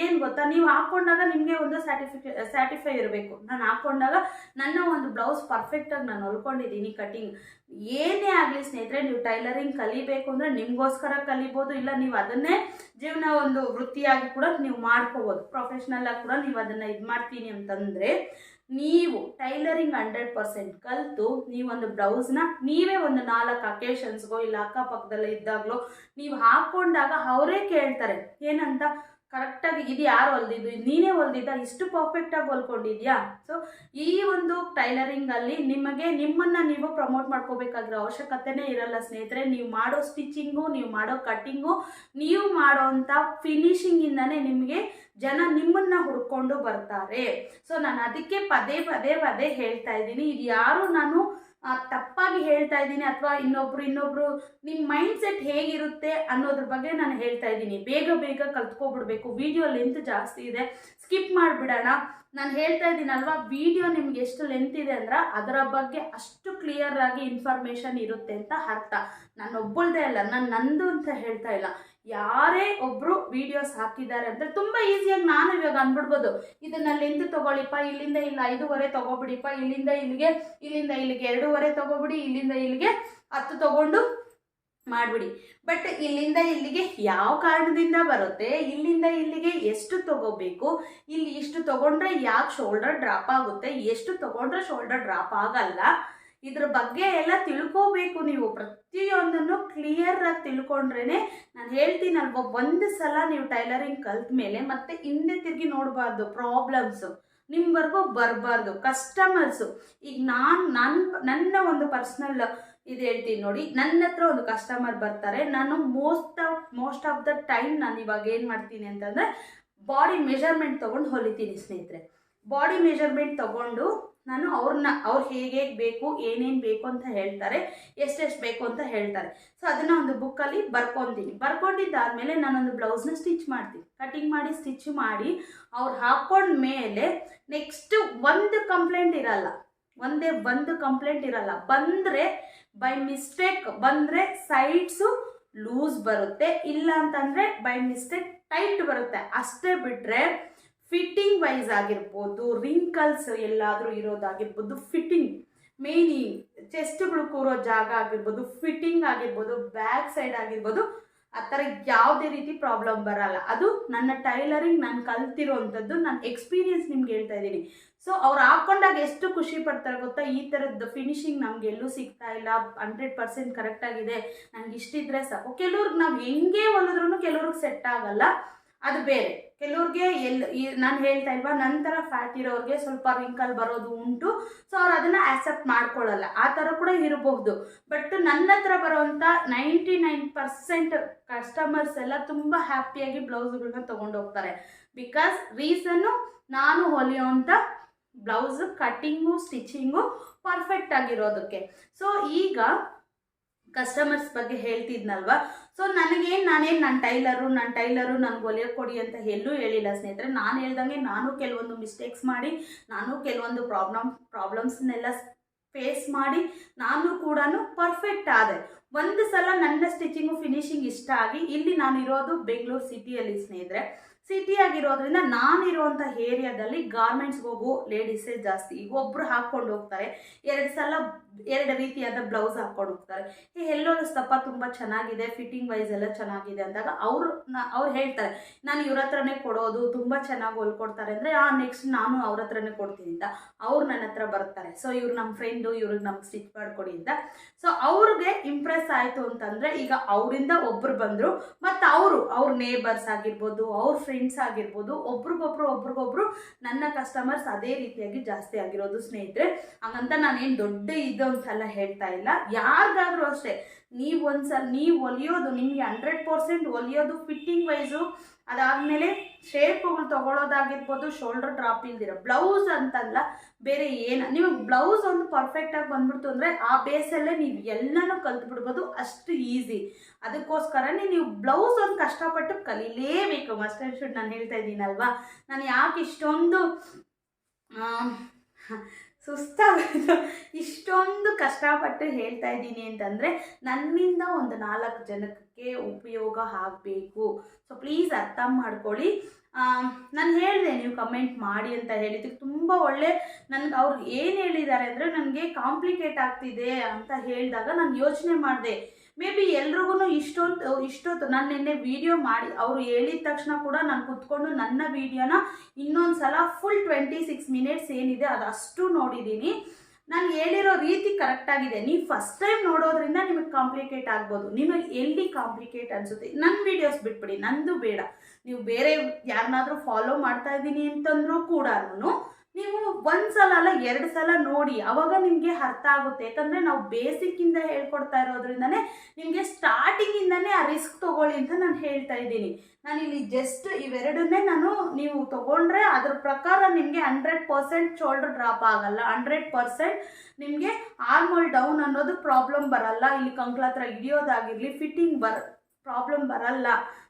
ಏನು ಗೊತ್ತಾ? ನೀವು ಹಾಕೊಂಡಾಗ ನಿಮಗೆ ಒಂದು ಸ್ಯಾಟಿಫಿಕೇ ಸ್ಯಾಟಿಫೈ ಇರಬೇಕು. ನಾನು ಹಾಕೊಂಡಾಗ ನನ್ನ ಒಂದು ಬ್ಲೌಸ್ ಪರ್ಫೆಕ್ಟಾಗಿ ನಾನು ಹೊಲ್ಕೊಂಡಿದ್ದೀನಿ ಕಟಿಂಗ್ ಏನೇ ಆಗಲಿ ಸ್ನೇಹಿತರೆ, ನೀವು ಟೈಲರಿಂಗ್ ಕಲಿಬೇಕು ಅಂದರೆ ನಿಮಗೋಸ್ಕರ ಕಲಿಬೋದು. ಇಲ್ಲ, ನೀವು ಅದನ್ನೇ ಜೀವನ ಒಂದು ವೃತ್ತಿಯಾಗಿ ಕೂಡ ನೀವು ಮಾಡ್ಕೋಬೋದು. ಪ್ರೊಫೆಷ್ನಲ್ಲಾಗಿ ಕೂಡ ನೀವು ಅದನ್ನು ಇದು ಮಾಡ್ತೀನಿ ಅಂತಂದರೆ ನೀವು ಟೈಲರಿಂಗ್ ಹಂಡ್ರೆಡ್ ಪರ್ಸೆಂಟ್ ಕಲಿತು, ನೀವೊಂದು ಬ್ಲೌಸ್ನ ನೀವೇ ಒಂದು ನಾಲ್ಕು ಅಕೇಶನ್ಸ್ಗೋ ಇಲ್ಲ ಅಕ್ಕಪಕ್ಕದಲ್ಲೇ ಇದ್ದಾಗಲೋ, ನೀವು ಹಾಕ್ಕೊಂಡಾಗ ಅವರೇ ಕೇಳ್ತಾರೆ, ಏನಂತ? ಕರೆಕ್ಟಾಗಿ ಇದು ಯಾರು ಹೊಲ್ದಿದ್ದು? ನೀನೇ ಹೊಲ್ದಿದ್ದ? ಇಷ್ಟು ಪರ್ಫೆಕ್ಟಾಗಿ ಹೊಲ್ಕೊಂಡಿದ್ಯಾ? ಸೊ ಈ ಒಂದು ಟೈಲರಿಂಗಲ್ಲಿ ನಿಮಗೆ ನಿಮ್ಮನ್ನು ನೀವು ಪ್ರಮೋಟ್ ಮಾಡ್ಕೋಬೇಕಾಗಿರೋ ಅವಶ್ಯಕತೆನೇ ಇರಲ್ಲ ಸ್ನೇಹಿತರೆ. ನೀವು ಮಾಡೋ ಸ್ಟಿಚಿಂಗು ನೀವು ಮಾಡೋ ಕಟ್ಟಿಂಗು ನೀವು ಮಾಡೋ ಅಂಥ ಫಿನಿಶಿಂಗಿಂದನೇ ನಿಮಗೆ ಜನ ನಿಮ್ಮನ್ನ ಹುಡ್ಕೊಂಡು ಬರ್ತಾರೆ. ಸೊ ನಾನು ಅದಕ್ಕೆ ಪದೇ ಪದೇ ಪದೇ ಹೇಳ್ತಾ ಇದ್ದೀನಿ. ಇದು ಯಾರು ನಾನು ತಪ್ಪಾಗಿ ಹೇಳ್ತಾ ಇದ್ದೀನಿ ಅಥವಾ ಇನ್ನೊಬ್ರು ಇನ್ನೊಬ್ರು ನಿಮ್ಮ ಮೈಂಡ್ ಸೆಟ್ ಹೇಗಿರುತ್ತೆ ಅನ್ನೋದ್ರ ಬಗ್ಗೆ ನಾನು ಹೇಳ್ತಾ ಇದ್ದೀನಿ. ಬೇಗ ಬೇಗ ಕಲ್ತ್ಕೊಬಿಡ್ಬೇಕು. ವಿಡಿಯೋ ಲೆಂತ್ ಜಾಸ್ತಿ ಇದೆ. ಸ್ಕಿಪ್ ಮಾಡಿಬಿಡೋಣ. ನಾನು ಹೇಳ್ತಾ ಇದ್ದೀನಲ್ವಾ ವಿಡಿಯೋ ನಿಮ್ಗೆ ಎಷ್ಟು ಲೆಂತ್ ಇದೆ ಅಂದ್ರೆ ಅದರ ಬಗ್ಗೆ ಅಷ್ಟು ಕ್ಲಿಯರ್ ಆಗಿ ಇನ್ಫಾರ್ಮೇಷನ್ ಇರುತ್ತೆ ಅಂತ ಅರ್ಥ. ನಾನು ಒಬ್ಬಳದೇ ಅಲ್ಲ, ನಾನು ನಂದು ಅಂತ ಹೇಳ್ತಾ ಇಲ್ಲ. ಯಾರೇ ಒಬ್ರು ವಿಡಿಯೋಸ್ ಹಾಕಿದ್ದಾರೆ ಅಂದರೆ ತುಂಬ ಈಸಿಯಾಗಿ ನಾನು ಇವಾಗ ಅಂದ್ಬಿಡ್ಬೋದು. ಇದನ್ನ ಲೆಂತ್ ತಗೊಳ್ಳಿಪ್ಪ, ಇಲ್ಲಿಂದ ಇಲ್ಲಿ, ಐದೂವರೆ ತಗೋಬಿಡಿಪ್ಪ, ಇಲ್ಲಿಂದ ಇಲ್ಲಿಗೆ ಇಲ್ಲಿಂದ ಇಲ್ಲಿಗೆ, ಎರಡೂವರೆ ತಗೋಬಿಡಿ, ಇಲ್ಲಿಂದ ಇಲ್ಲಿಗೆ, ಹತ್ತು ತಗೊಂಡು ಮಾಡಿಬಿಡಿ. ಬಟ್ ಇಲ್ಲಿಂದ ಇಲ್ಲಿಗೆ ಯಾವ ಕಾರಣದಿಂದ ಬರುತ್ತೆ? ಇಲ್ಲಿಂದ ಇಲ್ಲಿಗೆ ಎಷ್ಟು ತಗೋಬೇಕು? ಇಲ್ಲಿ ಇಷ್ಟು ತಗೊಂಡ್ರೆ ಯಾಕೆ ಶೋಲ್ಡರ್ ಡ್ರಾಪ್ ಆಗುತ್ತೆ? ಎಷ್ಟು ತಗೊಂಡ್ರೆ ಶೋಲ್ಡರ್ ಡ್ರಾಪ್ ಆಗಲ್ಲ? ಇದ್ರ ಬಗ್ಗೆ ಎಲ್ಲ ತಿಳ್ಕೋಬೇಕು ನೀವು. ಪ್ರತಿಯೊಂದನ್ನು ಕ್ಲಿಯರ್ ಆಗಿ ತಿಳ್ಕೊಂಡ್ರೇನೆ ನಾನು ಹೇಳ್ತೀನಲ್ವ, ಒಂದು ಸಲ ನೀವು ಟೈಲರಿಂಗ್ ಕಲ್ತ ಮೇಲೆ ಮತ್ತೆ ಹಿಂದೆ ತಿರುಗಿ ನೋಡಬಾರ್ದು ಪ್ರಾಬ್ಲಮ್ಸು ನಿಮ್ವರೆಗೂ ಬರಬಾರ್ದು ಕಸ್ಟಮರ್ಸು ಈಗ ನಾನು ನನ್ನ ನನ್ನ ಒಂದು ಪರ್ಸ್ನಲ್ ಇದು ಹೇಳ್ತೀನಿ ನೋಡಿ, ನನ್ನ ಹತ್ರ ಒಂದು ಕಸ್ಟಮರ್ ಬರ್ತಾರೆ. ನಾನು most of most of the time ನಾನು ಇವಾಗ ಏನು ಮಾಡ್ತೀನಿ ಅಂತಂದರೆ ಬಾಡಿ ಮೆಷರ್ಮೆಂಟ್ ತೊಗೊಂಡು ಹೊಲಿತೀನಿ ಸ್ನೇಹಿತರೆ. ಬಾಡಿ ಮೆಷರ್ಮೆಂಟ್ ತೊಗೊಂಡು ನಾನು ಅವ್ರನ್ನ, ಅವ್ರು ಹೇಗೆ ಬೇಕು, ಏನೇನು ಬೇಕು ಅಂತ ಹೇಳ್ತಾರೆ, ಎಷ್ಟೆಷ್ಟು ಬೇಕು ಅಂತ ಹೇಳ್ತಾರೆ. ಸೊ ಅದನ್ನು ಒಂದು ಬುಕ್ಕಲ್ಲಿ ಬರ್ಕೊತೀನಿ. ಬರ್ಕೊಂಡಿದ್ದಾದಮೇಲೆ ನಾನೊಂದು ಬ್ಲೌಸ್ನ ಸ್ಟಿಚ್ ಮಾಡ್ತೀನಿ. ಕಟಿಂಗ್ ಮಾಡಿ ಸ್ಟಿಚ್ ಮಾಡಿ, ಅವ್ರು ಹಾಕ್ಕೊಂಡ ಮೇಲೆ ನೆಕ್ಸ್ಟ್ ಒಂದು ಕಂಪ್ಲೇಂಟ್ ಇರಲ್ಲ. ಒಂದೇ ಒಂದು ಕಂಪ್ಲೇಂಟ್ ಇರಲ್ಲ. ಬಂದರೆ ಬೈ ಮಿಸ್ಟೇಕ್ ಬಂದರೆ ಸೈಡ್ಸು ಲೂಸ್ ಬರುತ್ತೆ. ಇಲ್ಲ ಅಂತಂದರೆ ಬೈ ಮಿಸ್ಟೇಕ್ ಟೈಟ್ ಬರುತ್ತೆ. ಅಷ್ಟೇ ಬಿಟ್ಟರೆ ಫಿಟ್ಟಿಂಗ್ ವೈಸ್ ಆಗಿರ್ಬೋದು ರಿಂಕಲ್ಸ್ ಎಲ್ಲಾದರೂ ಇರೋದಾಗಿರ್ಬೋದು ಫಿಟ್ಟಿಂಗ್ ಮೇನ್ ಈ ಚೆಸ್ಟ್ಗಳು ಕೂರೋ ಜಾಗ ಆಗಿರ್ಬೋದು ಫಿಟ್ಟಿಂಗ್ ಆಗಿರ್ಬೋದು ಬ್ಯಾಕ್ ಸೈಡ್ ಆಗಿರ್ಬೋದು, ಆ ಥರ ಯಾವುದೇ ರೀತಿ ಪ್ರಾಬ್ಲಮ್ ಬರಲ್ಲ. ಅದು ನನ್ನ ಟೈಲರಿಂಗ್ ನಾನು ಕಲ್ತಿರೋವಂಥದ್ದು ನನ್ನ ಎಕ್ಸ್ಪೀರಿಯನ್ಸ್ ನಿಮ್ಗೆ ಹೇಳ್ತಾ ಇದ್ದೀನಿ. ಸೊ ಅವ್ರು ಹಾಕೊಂಡಾಗ ಎಷ್ಟು ಖುಷಿ ಪಡ್ತಾರೆ ಗೊತ್ತಾ? ಈ ಥರದ್ದು ಫಿನಿಶಿಂಗ್ ನಮ್ಗೆ ಎಲ್ಲೂ ಸಿಗ್ತಾ ಇಲ್ಲ ಹಂಡ್ರೆಡ್ ಪರ್ಸೆಂಟ್ ಕರೆಕ್ಟಾಗಿದೆ ನನಗೆ ಇಷ್ಟಿದ್ರೆ ಸಾಕು. ಕೆಲವ್ರಿಗೆ ನಾವು ಹೆಂಗೆ ಹೊಲಿದ್ರೂ ಕೆಲವ್ರಿಗೆ ಸೆಟ್ ಆಗಲ್ಲ. ಅದು ಬೇರೆ. ಕೆಲವ್ರಿಗೆ ಎಲ್ಲಿ ನಾನು ಹೇಳ್ತಾ ಇಲ್ವಾ, ನಂತರ ಫ್ಯಾಟ್ ಇರೋರಿಗೆ ಸ್ವಲ್ಪ ರಿಂಕಲ್ ಬರೋದು ಉಂಟು. ಸೊ ಅವ್ರು ಅದನ್ನು ಆಕ್ಸೆಪ್ಟ್ ಮಾಡ್ಕೊಳ್ಳಲ್ಲ ಆ ಥರ ಕೂಡ ಇರಬಹುದು. ಬಟ್ ನನ್ನ ಹತ್ರ ಬರೋವಂಥ ನೈಂಟಿ ನೈನ್ ಪರ್ಸೆಂಟ್ ಕಸ್ಟಮರ್ಸ್ ಎಲ್ಲ ತುಂಬ ಹ್ಯಾಪಿಯಾಗಿ ಬ್ಲೌಸ್ಗಳನ್ನ ತೊಗೊಂಡು ಹೋಗ್ತಾರೆ. ಬಿಕಾಸ್ ರೀಸನ್ನು ನಾನು ಹೊಲಿಯೋವಂಥ ಬ್ಲೌಸ್ ಕಟ್ಟಿಂಗು ಸ್ಟಿಚಿಂಗು ಪರ್ಫೆಕ್ಟ್ ಆಗಿರೋದಕ್ಕೆ. ಸೊ ಈಗ ಕಸ್ಟಮರ್ಸ್ ಬಗ್ಗೆ ಹೇಳ್ತಿದ್ನಲ್ವಾ? ಸೊ ನನಗೇನು ನಾನೇನು ನನ್ನ ಟೈಲರು ನನ್ನ ಟೈಲರು ನನಗೆ ಹೊಲಿಯೋಕೆ ಕೊಡಿ ಅಂತ ಎಲ್ಲೂ ಹೇಳಿಲ್ಲ ಸ್ನೇಹಿತರೆ. ನಾನು ಹೇಳ್ದಂಗೆ ನಾನು ಕೆಲವೊಂದು ಮಿಸ್ಟೇಕ್ಸ್ ಮಾಡಿ, ನಾನು ಕೆಲವೊಂದು ಪ್ರಾಬ್ಲಮ್ ಪ್ರಾಬ್ಲಮ್ಸ್ನೆಲ್ಲ ಫೇಸ್ ಮಾಡಿ, ನಾನು ಕೂಡ ಪರ್ಫೆಕ್ಟ್ ಆದೆ. ಒಂದು ಸಲ ನನ್ನ ಸ್ಟಿಚಿಂಗು ಫಿನಿಶಿಂಗ್ ಇಷ್ಟ ಆಗಿ ಇಲ್ಲಿ ನಾನು ಇರೋದು ಬೆಂಗಳೂರು ಸಿಟಿಯಲ್ಲಿ ಸ್ನೇಹಿತರೆ. ಸಿಟಿ ಆಗಿರೋದ್ರಿಂದ ನಾನಿರುವಂಥ ಏರಿಯಾದಲ್ಲಿ ಗಾರ್ಮೆಂಟ್ಸ್ಗೆ ಹೋಗೋ ಲೇಡೀಸೇ ಜಾಸ್ತಿ. ಈಗ ಒಬ್ಬರು ಹಾಕ್ಕೊಂಡು ಹೋಗ್ತಾರೆ. ಎರಡು ಸಲ ಎರಡು ರೀತಿಯಾದ ಬ್ಲೌಸ್ ಹಾಕ್ಕೊಂಡು ಹೋಗ್ತಾರೆ. ಈ ಎಲ್ಲೋದು ಸ್ತಪ್ಪ ತುಂಬ ಚೆನ್ನಾಗಿದೆ ಫಿಟ್ಟಿಂಗ್ ವೈಸ್ ಎಲ್ಲ ಚೆನ್ನಾಗಿದೆ ಅಂದಾಗ ಅವರು ಅವ್ರು ಹೇಳ್ತಾರೆ, ನಾನು ಇವ್ರ ಹತ್ರನೇ ಕೊಡೋದು, ತುಂಬ ಚೆನ್ನಾಗಿ ಹೊಲ್ಕೊಡ್ತಾರೆ ಅಂದರೆ, ಆ ನೆಕ್ಸ್ಟ್ ನಾನು ಅವ್ರ ಹತ್ರನೇ ಕೊಡ್ತೀನಿ ಅಂತ ಅವ್ರು ನನ್ನ ಹತ್ರ ಬರ್ತಾರೆ. ಸೊ ಇವ್ರು ನಮ್ಮ ಫ್ರೆಂಡು ಇವ್ರಿಗೆ ನಮ್ಗೆ ಸ್ಟಿಚ್ ಮಾಡಿಕೊಡಿ ಅಂತ. ಸೊ ಅವ್ರಿಗೆ ಇಂಪ್ರೆಸ್ ಆಯಿತು ಅಂತಂದರೆ ಈಗ ಅವರಿಂದ ಒಬ್ಬರು ಬಂದರು. ಮತ್ತು ಅವರು, ಅವ್ರ ನೇಬರ್ಸ್ ಆಗಿರ್ಬೋದು, ಅವ್ರ ಫ್ರೆಂಡ್ಸ್ ಆಗಿರ್ಬೋದು, ಒಬ್ರಿಗೊಬ್ರು ಒಬ್ರಿಗೊಬ್ರು ನನ್ನ ಕಸ್ಟಮರ್ಸ್ ಅದೇ ರೀತಿಯಾಗಿ ಜಾಸ್ತಿ ಆಗಿರೋದು ಸ್ನೇಹಿತರೆ. ಹಂಗಂತ ನಾನೇನು ದೊಡ್ಡ ಇದು ಅಂತೆಲ್ಲ ಹೇಳ್ತಾ ಇಲ್ಲ. ಯಾರಿಗಾದ್ರೂ ಅಷ್ಟೇ, ನೀವು ಒಂದ್ಸಲ, ನೀವು ಒಲಿಯೋದು, ನಿಮಗೆ ಹಂಡ್ರೆಡ್ ಪರ್ಸೆಂಟ್ ಒಲಿಯೋದು ಫಿಟ್ಟಿಂಗ್ ವೈಸು ಅದಾದಮೇಲೆ ಶೇಪ್ಗಳು ತೊಗೊಳೋದಾಗಿರ್ಬೋದು ಶೋಲ್ಡರ್ ಡ್ರಾಪ್ ಇಲ್ದಿರ ಬ್ಲೌಸ್ ಅಂತಲ್ಲ, ಬೇರೆ ಏನು ನಿಮಗೆ ಬ್ಲೌಸ್ ಒಂದು ಪರ್ಫೆಕ್ಟಾಗಿ ಬಂದ್ಬಿಡ್ತು ಅಂದರೆ ಆ ಬೇಸಲ್ಲೇ ನೀವು ಎಲ್ಲನೂ ಕಲ್ತ್ಬಿಡ್ಬೋದು, ಅಷ್ಟು ಈಸಿ ಅದಕ್ಕೋಸ್ಕರನೇ ನೀವು ಬ್ಲೌಸ್ ಒಂದು ಕಷ್ಟಪಟ್ಟು ಕಲೀಲೇಬೇಕು. ಮಸ್ಟರ್ ಶುಡ್ ನಾನು ಹೇಳ್ತಾ ಇದ್ದೀನಲ್ವಾ? ನಾನು ಯಾಕೆ ಇಷ್ಟೊಂದು ಸುಸ್ತಾಗೋದು ಇಷ್ಟೊಂದು ಕಷ್ಟಪಟ್ಟು ಹೇಳ್ತಾ ಇದ್ದೀನಿ ಅಂತಂದರೆ ನನ್ನಿಂದ ಒಂದು ನಾಲ್ಕು ಜನಕ್ಕೆ ಉಪಯೋಗ ಆಗಬೇಕು. ಸೊ ಪ್ಲೀಸ್ ಅರ್ಥ ಮಾಡ್ಕೊಳ್ಳಿ. ನಾನು ಹೇಳಿದೆ, ನೀವು ಕಮೆಂಟ್ ಮಾಡಿ ಅಂತ ಹೇಳಿದ್ದು ತುಂಬ ಒಳ್ಳೆ ನನಗೆ ಅವ್ರು ಏನು ಹೇಳಿದ್ದಾರೆ ಅಂದರೆ ನನಗೆ ಕಾಂಪ್ಲಿಕೇಟ್ ಆಗ್ತಿದೆ ಅಂತ ಹೇಳಿದಾಗ ನಾನು ಯೋಚನೆ ಮಾಡಿದೆ. ಮೇ ಬಿ ಎಲ್ರಿಗೂ ಇಷ್ಟೊಂದು ಇಷ್ಟೊತ್ತು ನಾನು ನಿನ್ನೆ ವಿಡಿಯೋ ಮಾಡಿ, ಅವರು ಹೇಳಿದ ತಕ್ಷಣ ಕೂಡ ನಾನು ಕುತ್ಕೊಂಡು ನನ್ನ ವಿಡಿಯೋನ ಇನ್ನೊಂದು ಸಲ ಫುಲ್ ಟ್ವೆಂಟಿ ಸಿಕ್ಸ್ ಮಿನಿಟ್ಸ್ ಏನಿದೆ ಅದು ಅಷ್ಟು ನೋಡಿದ್ದೀನಿ ನಾನು ಹೇಳಿರೋ ರೀತಿ ಕರೆಕ್ಟಾಗಿದೆ ನೀವು ಫಸ್ಟ್ ಟೈಮ್ ನೋಡೋದ್ರಿಂದ ನಿಮಗೆ ಕಾಂಪ್ಲಿಕೇಟ್ ಆಗ್ಬೋದು. ನಿಮಗೆ ಎಲ್ಲಿ ಕಾಂಪ್ಲಿಕೇಟ್ ಅನಿಸುತ್ತೆ? ನನ್ನ ವೀಡಿಯೋಸ್ ಬಿಟ್ಬಿಡಿ, ನಂದು ಬೇಡ. ನೀವು ಬೇರೆ ಯಾರನ್ನಾದ್ರೂ ಫಾಲೋ ಮಾಡ್ತಾ ಇದ್ದೀನಿ ಅಂತಂದ್ರೂ ಕೂಡ ನೀವು ಒಂದು ಸಲ ಅಲ್ಲ ಎರಡು ಸಲ ನೋಡಿ. ಅವಾಗ ನಿಮಗೆ ಅರ್ಥ ಆಗುತ್ತೆ. ಯಾಕಂದರೆ ನಾವು ಬೇಸಿಕ್ಕಿಂದ ಹೇಳ್ಕೊಡ್ತಾ ಇರೋದ್ರಿಂದನೇ ನಿಮಗೆ ಸ್ಟಾರ್ಟಿಂಗಿಂದನೇ ಆ ರಿಸ್ಕ್ ತೊಗೊಳ್ಳಿ ಅಂತ ನಾನು ಹೇಳ್ತಾ ಇದ್ದೀನಿ. ನಾನು ಇಲ್ಲಿ ಜಸ್ಟ್ ಇವೆರಡನ್ನೇ ನಾನು ನೀವು ತೊಗೊಂಡ್ರೆ ಅದ್ರ ಪ್ರಕಾರ ನಿಮಗೆ ಹಂಡ್ರೆಡ್ ಪರ್ಸೆಂಟ್ ಶೋಲ್ಡರ್ ಡ್ರಾಪ್ ಆಗಲ್ಲ. ಹಂಡ್ರೆಡ್ ಪರ್ಸೆಂಟ್ ನಿಮಗೆ ಆರ್ಮಲ್ ಡೌನ್ ಅನ್ನೋದು ಪ್ರಾಬ್ಲಮ್ ಬರಲ್ಲ. ಇಲ್ಲಿ ಕಂಕ್ಳ ಹತ್ರ ಹಿಡಿಯೋದಾಗಿರಲಿ ಫಿಟ್ಟಿಂಗ್ ಬರ್ ಪ್ರಾಬ್ಲಮ್ ಬರಲ್ಲ.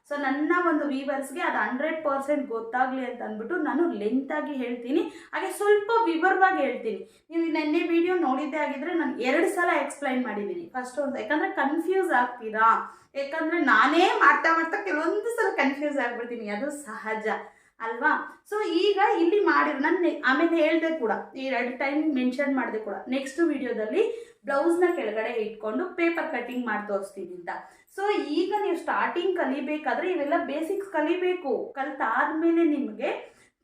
ಸೊ ನನ್ನ ಒಂದು ವೀವರ್ಸ್ಗೆ ಅದು ಹಂಡ್ರೆಡ್ ಪರ್ಸೆಂಟ್ ಗೊತ್ತಾಗಲಿ ಅಂತ ಅಂದ್ಬಿಟ್ಟು ನಾನು ಲೆಂತಾಗಿ ಹೇಳ್ತೀನಿ. ಹಾಗೆ ಸ್ವಲ್ಪ ವಿವರವಾಗಿ ಹೇಳ್ತೀನಿ. ನೀವು ನೆನ್ನೆ ವಿಡಿಯೋ ನೋಡಿದ್ದೇ ಆಗಿದ್ರೆ ನಾನು ಎರಡು ಸಲ ಎಕ್ಸ್ಪ್ಲೈನ್ ಮಾಡಿದ್ದೀನಿ. ಫಸ್ಟ್ ಒಂದು, ಯಾಕಂದರೆ ಕನ್ಫ್ಯೂಸ್ ಆಗ್ತೀರಾ? ಯಾಕಂದರೆ ನಾನೇ ಮಾಡ್ತಾ ಮಾಡ್ತಾ ಕೆಲವೊಂದು ಸಲ ಕನ್ಫ್ಯೂಸ್ ಆಗ್ಬಿಡ್ತೀನಿ. ಅದು ಸಹಜ, ಅಲ್ವಾ? ಸೊ ಈಗ ಇಲ್ಲಿ ಮಾಡಿರೋ, ನಾನು ಆಮೇಲೆ ಹೇಳಿದೆ ಕೂಡ, ಈ ಎರಡು ಟೈಮ್ ಮೆನ್ಷನ್ ಮಾಡಿದೆ ಕೂಡ. ನೆಕ್ಸ್ಟ್ ವಿಡಿಯೋದಲ್ಲಿ ಬ್ಲೌಸ್ನ ಕೆಳಗಡೆ ಇಟ್ಕೊಂಡು ಪೇಪರ್ ಕಟ್ಟಿಂಗ್ ಮಾಡಿ ತೋರಿಸ್ತೀನಿ ಅಂತ. ಸೊ ಈಗ ನೀವು ಸ್ಟಾರ್ಟಿಂಗ್ ಕಲಿಬೇಕಾದ್ರೆ ಇವೆಲ್ಲ ಬೇಸಿಕ್ಸ್ ಕಲಿಬೇಕು. ಕಲ್ತಾದ್ಮೇಲೆ ನಿಮಗೆ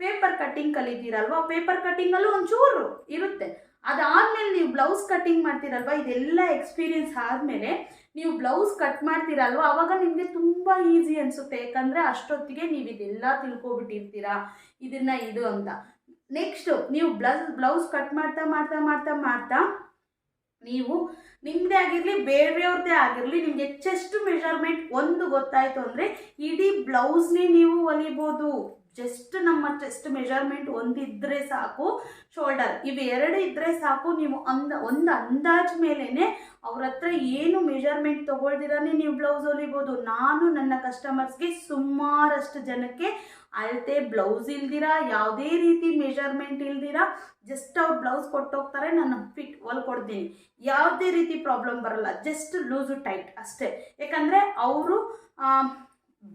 ಪೇಪರ್ ಕಟ್ಟಿಂಗ್ ಕಲಿತೀರಲ್ವಾ? ಪೇಪರ್ ಕಟ್ಟಿಂಗಲ್ಲೂ ಒಂಚೂರು ಇರುತ್ತೆ. ಅದಾದ್ಮೇಲೆ ನೀವು ಬ್ಲೌಸ್ ಕಟ್ಟಿಂಗ್ ಮಾಡ್ತೀರಲ್ವಾ? ಇದೆಲ್ಲ ಎಕ್ಸ್ಪೀರಿಯನ್ಸ್ ಆದಮೇಲೆ ನೀವು ಬ್ಲೌಸ್ ಕಟ್ ಮಾಡ್ತೀರಲ್ವಾ? ಅವಾಗ ನಿಮಗೆ ತುಂಬ ಈಸಿ ಅನಿಸುತ್ತೆ. ಯಾಕಂದರೆ ಅಷ್ಟೊತ್ತಿಗೆ ನೀವು ಇದೆಲ್ಲ ತಿಳ್ಕೊಬಿಟ್ಟಿರ್ತೀರಾ? ಇದನ್ನ ಇದು ಅಂತ. ನೆಕ್ಸ್ಟು ನೀವು ಬ್ಲೌಸ್ ಬ್ಲೌಸ್ ಕಟ್ ಮಾಡ್ತಾ ಮಾಡ್ತಾ ಮಾಡ್ತಾ ಮಾಡ್ತಾ ನೀವು ನಿಮ್ಮದೇ ಆಗಿರಲಿ ಬೇರೆಯವ್ರದ್ದೇ ಆಗಿರಲಿ, ನಿಮ್ಗೆ ಚೆಸ್ಟ್ ಮೆಷರ್ಮೆಂಟ್ ಒಂದು ಗೊತ್ತಾಯಿತು ಅಂದರೆ ಇಡೀ ಬ್ಲೌಸ್ನೇ ನೀವು ಹೊಲಿಬೋದು ಜಸ್ಟ್ ನಮ್ಮ ಚೆಸ್ಟ್ ಮೆಜರ್ಮೆಂಟ್ ಒಂದಿದ್ರೆ ಸಾಕು ಶೋಲ್ಡರ್ ಇವೆರಡು ಇದ್ದರೆ ಸಾಕು, ನೀವು ಅಂದ, ಒಂದು ಅಂದಾಜು ಮೇಲೇ ಅವ್ರ ಹತ್ರ ಏನು ಮೆಜರ್ಮೆಂಟ್ ತೊಗೊಳ್ದಿರಾನೆ ನೀವು ಬ್ಲೌಸ್ ಹೊಲಿಬೋದು. ನಾನು ನನ್ನ ಕಸ್ಟಮರ್ಸ್ಗೆ ಸುಮಾರಷ್ಟು ಜನಕ್ಕೆ ಅಳತೆ ಬ್ಲೌಸ್ ಇಲ್ದಿರ, ಯಾವುದೇ ರೀತಿ ಮೆಜರ್ಮೆಂಟ್ ಇಲ್ದಿರ, ಜಸ್ಟ್ ಅವ್ರು ಬ್ಲೌಸ್ ಕೊಟ್ಟೋಗ್ತಾರೆ ನಾನು ಫಿಟ್ ಹೊಲ್ಕೊಡ್ತೀನಿ. ಯಾವುದೇ ರೀತಿ ಪ್ರಾಬ್ಲಮ್ ಬರಲ್ಲ, ಜಸ್ಟ್ ಲೂಸು ಟೈಟ್ ಅಷ್ಟೇ. ಯಾಕಂದರೆ ಅವರು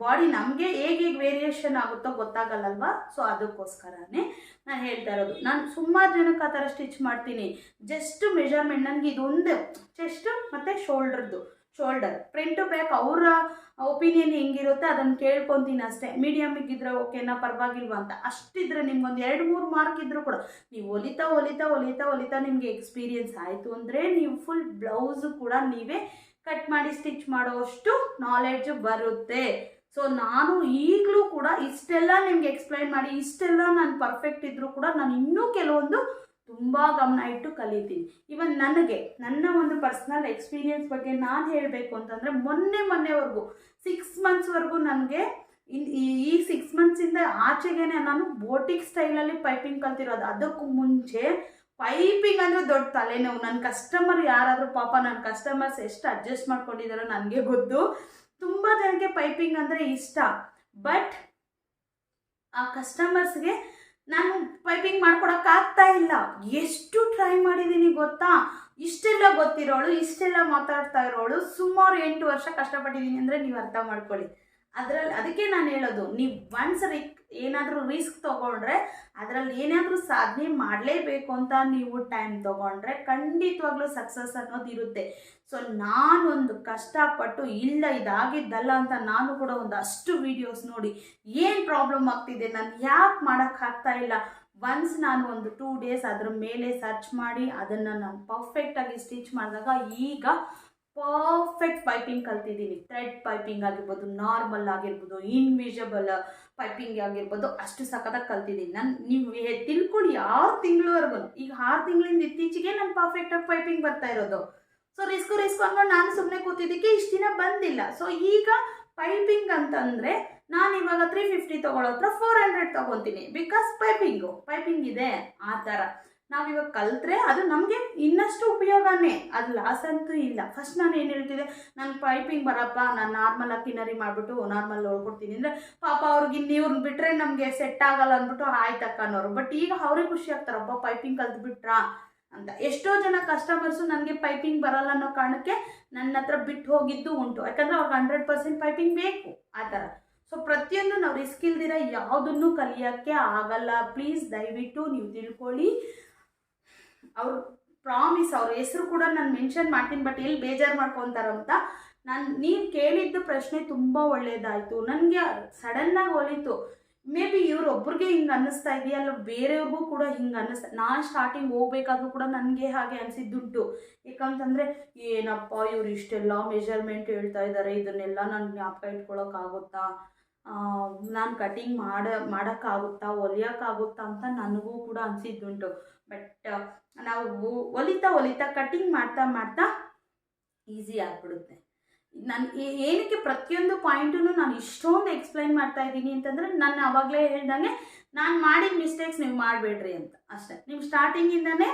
ಬಾಡಿ ನಮಗೆ ಹೇಗೆ ವೇರಿಯೇಷನ್ ಆಗುತ್ತೋ ಗೊತ್ತಾಗಲ್ಲಲ್ವಾ? ಸೊ ಅದಕ್ಕೋಸ್ಕರನೇ ನಾನು ಹೇಳ್ತಾ ಇರೋದು. ನಾನು ಸುಮಾರು ಜನಕ್ಕೆ ಆ ಥರ ಸ್ಟಿಚ್ ಮಾಡ್ತೀನಿ. ಜಸ್ಟ್ ಮೆಜರ್ಮೆಂಟ್ ನನಗೆ ಇದೊಂದು ಚೆಸ್ಟ್ ಮತ್ತು ಶೋಲ್ಡ್ರದ್ದು ಶೋಲ್ಡರ್ ಫ್ರಂಟ್ ಬ್ಯಾಕ್ ಅವರ ಒಪಿನಿಯನ್ ಹೆಂಗಿರುತ್ತೆ ಅದನ್ನು ಕೇಳ್ಕೊತೀನಿ ಅಷ್ಟೇ. ಮೀಡಿಯಮಿಗಿದ್ರೆ ಓಕೆನಾ ಪರವಾಗಿಲ್ವಾ ಅಂತ. ಅಷ್ಟಿದ್ರೆ ನಿಮ್ಗೊಂದು ಎರಡು, ಮೂರು ಮಾರ್ಕ್ ಇದ್ದರೂ ಕೂಡ ನೀವು ಹೊಲಿತಾ ಹೊಲಿತಾ ಹೊಲಿತಾ ಹೊಲಿತಾ ನಿಮಗೆ ಎಕ್ಸ್ಪೀರಿಯನ್ಸ್ ಆಯಿತು ಅಂದರೆ ನೀವು ಫುಲ್ ಬ್ಲೌಸು ಕೂಡ ನೀವೇ ಕಟ್ ಮಾಡಿ ಸ್ಟಿಚ್ ಮಾಡೋಷ್ಟು ನಾಲೆಡ್ಜ್ ಬರುತ್ತೆ. ಸೊ ನಾನು ಈಗಲೂ ಕೂಡ ಇಷ್ಟೆಲ್ಲ ನಿಮ್ಗೆ ಎಕ್ಸ್ಪ್ಲೈನ್ ಮಾಡಿ, ಇಷ್ಟೆಲ್ಲ ನಾನು ಪರ್ಫೆಕ್ಟ್ ಇದ್ದರೂ ಕೂಡ ನಾನು ಇನ್ನೂ ಕೆಲವೊಂದು ತುಂಬ ಗಮನ ಇಟ್ಟು ಕಲಿತೀನಿ. ಇವನ್ ನನಗೆ, ನನ್ನ ಒಂದು ಪರ್ಸ್ನಲ್ ಎಕ್ಸ್ಪೀರಿಯನ್ಸ್ ಬಗ್ಗೆ ನಾನು ಹೇಳಬೇಕು ಅಂತಂದರೆ ಮೊನ್ನೆ ಮೊನ್ನೆವರೆಗೂ ಸಿಕ್ಸ್ ಮಂತ್ಸ್ವರೆಗೂ ನನಗೆ ಇನ್ ಈ ಸಿಕ್ಸ್ ಮಂತ್ಸಿಂದ ಆಚೆಗೇನೆ ನಾನು ಬೋಟಿಕ್ ಸ್ಟೈಲಲ್ಲಿ ಪೈಪಿಂಗ್ ಕಲ್ತಿರೋದು. ಅದಕ್ಕೂ ಮುಂಚೆ ಪೈಪಿಂಗ್ ಅಂದರೆ ದೊಡ್ಡ ತಲೆನೋವು. ನನ್ನ ಕಸ್ಟಮರ್ ಯಾರಾದರೂ ಪಾಪ ನನ್ನ ಕಸ್ಟಮರ್ಸ್ ಎಷ್ಟು ಅಡ್ಜಸ್ಟ್ ಮಾಡ್ಕೊಂಡಿದ್ದಾರೋ ನನಗೆ ಗೊತ್ತು. ತುಂಬ ಜನಕ್ಕೆ ಪೈಪಿಂಗ್ ಅಂದರೆ ಇಷ್ಟ. ಬಟ್ ಆ ಕಸ್ಟಮರ್ಸ್ಗೆ ನಾನು ಪೈಪಿಂಗ್ ಮಾಡ್ಕೊಡೋಕ್ಕಾಗ್ತಾ ಇಲ್ಲ. ಎಷ್ಟು ಟ್ರೈ ಮಾಡಿದ್ದೀನಿ ಗೊತ್ತಾ? ಇಷ್ಟೆಲ್ಲ ಗೊತ್ತಿರೋಳು, ಇಷ್ಟೆಲ್ಲ ಮಾತಾಡ್ತಾ ಇರೋಳು. ಸುಮಾರು ಎಂಟು ವರ್ಷ ಕಷ್ಟಪಟ್ಟಿದ್ದೀನಿ ಅಂದರೆ ನೀವು ಅರ್ಥ ಮಾಡ್ಕೊಳ್ಳಿ. ಅದರಲ್ಲಿ ಅದಕ್ಕೆ ನಾನು ಹೇಳೋದು, ನೀವು ಒನ್ಸ್ ರಿಕ್ ಏನಾದರೂ ರಿಸ್ಕ್ ತೊಗೊಂಡ್ರೆ ಅದರಲ್ಲಿ ಏನಾದರೂ ಸಾಧನೆ ಮಾಡಲೇಬೇಕು ಅಂತ ನೀವು ಟೈಮ್ ತೊಗೊಂಡ್ರೆ ಖಂಡಿತವಾಗ್ಲೂ ಸಕ್ಸಸ್ ಅನ್ನೋದು ಇರುತ್ತೆ. ಸೊ ನಾನೊಂದು ಕಷ್ಟಪಟ್ಟು ಇಲ್ಲ ಇದಾಗಿದ್ದಲ್ಲ ಅಂತ ನಾನು ಕೂಡ ಒಂದು ಅಷ್ಟು ವೀಡಿಯೋಸ್ ನೋಡಿ ಏನು ಪ್ರಾಬ್ಲಮ್ ಆಗ್ತಿದೆ, ನಾನು ಯಾಕೆ ಮಾಡೋಕ್ಕಾಗ್ತಾ ಇಲ್ಲ? ಒನ್ಸ್ ನಾನು ಒಂದು ಟೂ ಡೇಸ್ ಅದ್ರ ಮೇಲೆ ಸರ್ಚ್ ಮಾಡಿ ಅದನ್ನು ನಾನು ಪರ್ಫೆಕ್ಟಾಗಿ ಸ್ಟಿಚ್ ಮಾಡಿದಾಗ ಈಗ ಪರ್ಫೆಕ್ಟ್ ಪೈಪಿಂಗ್ ಕಲ್ತಿದ್ದೀನಿ. ಥ್ರೆಡ್ ಪೈಪಿಂಗ್ ಆಗಿರ್ಬೋದು ನಾರ್ಮಲ್ ಆಗಿರ್ಬೋದು ಇನ್ವಿಜಿಬಲ್ ಪೈಪಿಂಗ್ ಆಗಿರ್ಬೋದು, ಅಷ್ಟು ಸಖತ್ತಾಗಿ ಕಲ್ತಿದ್ದೀನಿ. ನಾನು ನೀವು ತಿಳ್ಕೊಳ್ಳಿ ಆರು ತಿಂಗಳವರೆಗೂ ಈಗ ಆರು ತಿಂಗಳಿಂದ ಇತ್ತೀಚೆಗೆ ನಾನು ಪರ್ಫೆಕ್ಟಾಗಿ ಪೈಪಿಂಗ್ ಬರ್ತಾ ಇರೋದು. ಸೊ ರಿಸ್ಕು ರಿಸ್ಕು ಅಂದ್ಕೊಂಡು ನಾನು ಸುಮ್ಮನೆ ಕೂತಿದ್ದಕ್ಕೆ ಇಷ್ಟು ದಿನ ಬಂದಿಲ್ಲ. ಸೊ ಈಗ ಪೈಪಿಂಗ್ ಅಂತಂದರೆ ನಾನು ಇವಾಗ ತ್ರೀ ಫಿಫ್ಟಿ ತೊಗೊಳೋ ಹತ್ರ ಫೋರ್ ಹಂಡ್ರೆಡ್ ತೊಗೊತೀನಿ. ಬಿಕಾಸ್ ಪೈಪಿಂಗು ಪೈಪಿಂಗ್ ಇದೆ. ಆ ಥರ. ನಾವಿವಾಗ ಕಲ್ತ್ರೆ ಅದು ನಮಗೆ ಇನ್ನಷ್ಟು ಉಪಯೋಗನೇ. ಅದು ಲಾಸ್ ಅಂತೂ ಇಲ್ಲ. ಫಸ್ಟ್ ನಾನು ಏನು ಹೇಳ್ತಿದ್ದೆ? ನಾನು ಪೈಪಿಂಗ್ ಬರಪ್ಪ, ನಾನು ನಾರ್ಮಲ್ ಕಿನರಿ ಮಾಡಿಬಿಟ್ಟು ನಾರ್ಮಲ್ ಹೋಗ್ಬಿಡ್ತೀನಿ ಅಂದರೆ ಪಾಪ ಅವ್ರಿಗೆ ಇನ್ನು ಇವ್ರನ್ನ ಬಿಟ್ಟರೆ ನಮಗೆ ಸೆಟ್ ಆಗಲ್ಲ ಅಂದ್ಬಿಟ್ಟು ಆಯ್ತಕ್ಕ ಅನ್ನೋರು ಬಟ್ ಈಗ ಅವ್ರಿಗೆ ಖುಷಿ ಆಗ್ತಾರಪ್ಪ ಪೈಪಿಂಗ್ ಕಲ್ತು ಬಿಟ್ರಾ? ಅಂತ. ಎಷ್ಟೋ ಜನ ಕಸ್ಟಮರ್ಸು ನನಗೆ ಪೈಪಿಂಗ್ ಬರಲ್ಲ ಅನ್ನೋ ಕಾರಣಕ್ಕೆ ನನ್ನ ಹತ್ರ ಬಿಟ್ಟು ಹೋಗಿದ್ದು ಉಂಟು. ಯಾಕಂದರೆ ಅವ್ರಿಗೆ ಹಂಡ್ರೆಡ್ ಪರ್ಸೆಂಟ್ ಪೈಪಿಂಗ್ ಬೇಕು ಆ ಥರ. ಸೊ ಪ್ರತಿಯೊಂದು ನಾವು ರಿಸ್ಕ್ ಇಲ್ದಿರ ಯಾವುದನ್ನು ಕಲಿಯೋಕ್ಕೆ ಆಗಲ್ಲ. ಪ್ಲೀಸ್ ದಯವಿಟ್ಟು ನೀವು ತಿಳ್ಕೊಳ್ಳಿ. ಅವ್ರ ಪ್ರಾಮಿಸ್ ಅವ್ರ ಹೆಸರು ಕೂಡ ನಾನು ಮೆನ್ಷನ್ ಮಾಡ್ತೀನಿ ಬಟ್ ಎಲ್ಲಿ ಬೇಜಾರು ಮಾಡ್ಕೊತಾರಂತ, ನಾನು ನೀವು ಕೇಳಿದ್ದು ಪ್ರಶ್ನೆ ತುಂಬ ಒಳ್ಳೆಯದಾಯಿತು ನನಗೆ ಸಡನ್ನಾಗಿ ಒಲಿತು. ಮೇ ಬಿ ಇವ್ರೊಬ್ರಿಗೆ ಹಿಂಗೆ ಅನ್ನಿಸ್ತಾ ಇದೆಯಲ್ಲ, ಬೇರೆಯವ್ರಿಗೂ ಕೂಡ ಹಿಂಗೆ ಅನ್ನಿಸ್ತಾ ನಾನು ಸ್ಟಾರ್ಟಿಂಗ್ ಹೋಗ್ಬೇಕಾದ್ರೂ ಕೂಡ ನನಗೆ ಹಾಗೆ ಅನಿಸಿದ್ದುಂಟು. ಯಾಕಂತಂದರೆ, ಏನಪ್ಪ ಇವ್ರು ಇಷ್ಟೆಲ್ಲ ಮೆಜರ್ಮೆಂಟ್ ಹೇಳ್ತಾ ಇದ್ದಾರೆ ಇದನ್ನೆಲ್ಲ ನಾನು ಜ್ಞಾಪಕ ಇಟ್ಕೊಳಕ್ಕಾಗುತ್ತಾ ನಾನು ಕಟಿಂಗ್ ಮಾಡ, ಮಾಡೋಕ್ಕಾಗುತ್ತಾ ಹೊಲಿಯೋಕ್ಕಾಗುತ್ತಾ ಅಂತ ನನಗೂ ಕೂಡ ಅನಿಸಿದ್ದುಂಟು. ಬಟ್ ನಾವು ಹೊಲಿತಾ ಹೊಲಿತಾ ಕಟಿಂಗ್ ಮಾಡ್ತಾ ಮಾಡ್ತಾ ಈಸಿ ಆಗಿಬಿಡುತ್ತೆ. ನಾನು ಏನಕ್ಕೆ ಪ್ರತಿಯೊಂದು ಪಾಯಿಂಟನ್ನು ನಾನು ಇಷ್ಟೊಂದು ಎಕ್ಸ್ಪ್ಲೈನ್ ಮಾಡ್ತಾ ಇದ್ದೀನಿ ಅಂತಂದರೆ ನಾನು ಅವಾಗಲೇ ಹೇಳ್ದಂಗೆ ನಾನು ಮಾಡಿದ ಮಿಸ್ಟೇಕ್ಸ್ ನೀವು ಮಾಡಬೇಡ್ರಿ ಅಂತ. ಅಷ್ಟೇ. ನೀವು ಸ್ಟಾರ್ಟಿಂಗಿಂದನೇ